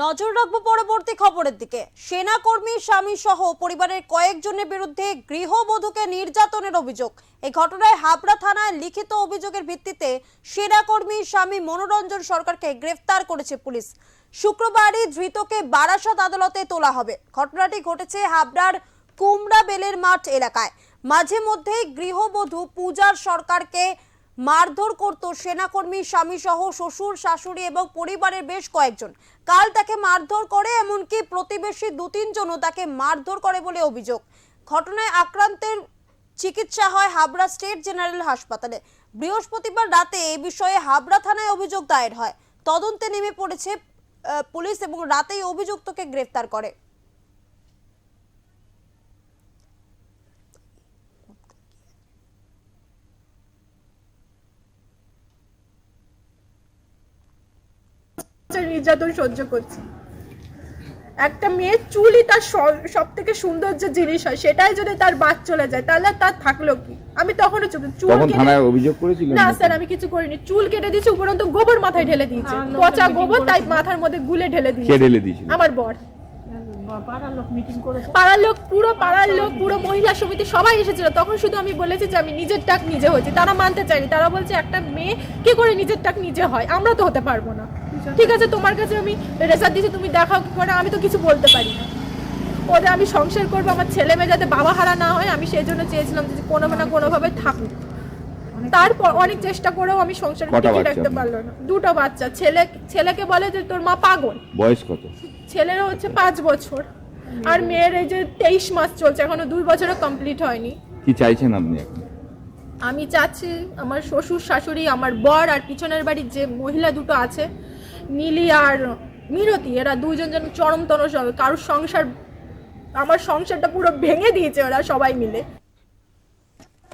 নজর রাখব পরবর্তী খবরের দিকে। সেনাকর্মী, স্বামী সহ পরিবারের কয়েকজনের বিরুদ্ধে গৃহবধূকে নির্যাতনের অভিযোগ। এই ঘটনায় হাবড়া থানায় লিখিত অভিযোগের ভিত্তিতে সেনাকর্মী, স্বামী মনোরঞ্জন সরকারকে গ্রেফতার করেছে পুলিশ। শুক্রবারই ধৃতকে বারাসত আদালতে তোলা হবে। ঘটনাটি ঘটেছে হাবড়ার কুমড়া বেলের মাঠ এলাকায়। মাঝে মধ্যেই গৃহবধূ পূজার সরকারকে মারধর করত সেনাকর্মী স্বামী সহ শ্বশুর, শাশুড়ি এবং পরিবারের বেশ কয়েকজন। কাল তাকে মারধর করে, এমনকি প্রতিবেশী দু তিনজনও তাকে মারধর করে বলে অভিযোগ। ঘটনায় আক্রান্তের চিকিৎসা হয় হাবড়া স্টেট জেনারেল হাসপাতালে। বৃহস্পতিবার রাতে এ বিষয়ে হাবড়া থানায় অভিযোগ দায়ের হয়। তদন্তে নেমে পড়েছে পুলিশ এবং রাতেই অভিযুক্তকে গ্রেফতার করে। নির্যাতন সহ্য করছি। একটা মেয়ের চুলই তার সব থেকে সুন্দর যে জিনিস হয় সেটাই যদি তার বাদ চলে যায় তাহলে তার থাকল কি? আমি তখনও চুপ চুল থানায় অভিযোগ করেছিলেন না স্যার আমি কিছু করিনি। চুল কেটে দিয়েছি উপরন্ত গোবর মাথায় ঢেলে দিয়েছি। পচা গোবর তাই মাথার মধ্যে গুলে ঢেলে দিয়েছি দিয়েছে। ঢেলে দিয়েছিল। আমার বর। পাড়ার লোক পুরো পাড়ার লোক, পুরো মহিলা সমিতি সবাই এসেছিল। তখন শুধু আমি বলেছি যে আমি নিজের টাক নিজে হয়েছি। তারা মানতে চাইনি তারা বলছে, একটা মেয়ে, কি করে নিজের টাক নিজে হয়? আমরা তো হতে পারব না। ঠিক আছে, তোমার কাছে আমি রেজাল্ট দিয়েছি, তুমি দেখাও কি করে? আমি তো কিছু বলতে পারি না। ওদের আমি সংসার করব, আমার ছেলে মেয়ে যাতে বাবা হারা না হয়, আমি সেই জন্য চেয়েছিলাম যে কোনো না কোনোভাবে থাকুক। তারপর অনেক চেষ্টা করেও আমি সংসার টিকিয়ে রাখতে? পারল না। দুটো বাচ্চা। ছেলে ছেলেকে বলে যে তোর মা পাগল। বয়স কত? ছেলের হচ্ছে পাঁচ বছর। আর মেয়ের এই যে তেইশ মাস চলছে এখনও দুই বছরও কমপ্লিট হয়নি। কি চাইছেন আপনি এখন? আমি চাচ্ছি আমার শ্বশুর শাশুড়ি আমার বর আর পিছনের বাড়ির যে মহিলা দুটো আছে নীলি আর মিনতি এরা দুইজন যেন চরমতন কারোর সংসার আমার সংসারটা পুরো ভেঙে দিয়েছে ওরা সবাই মিলে।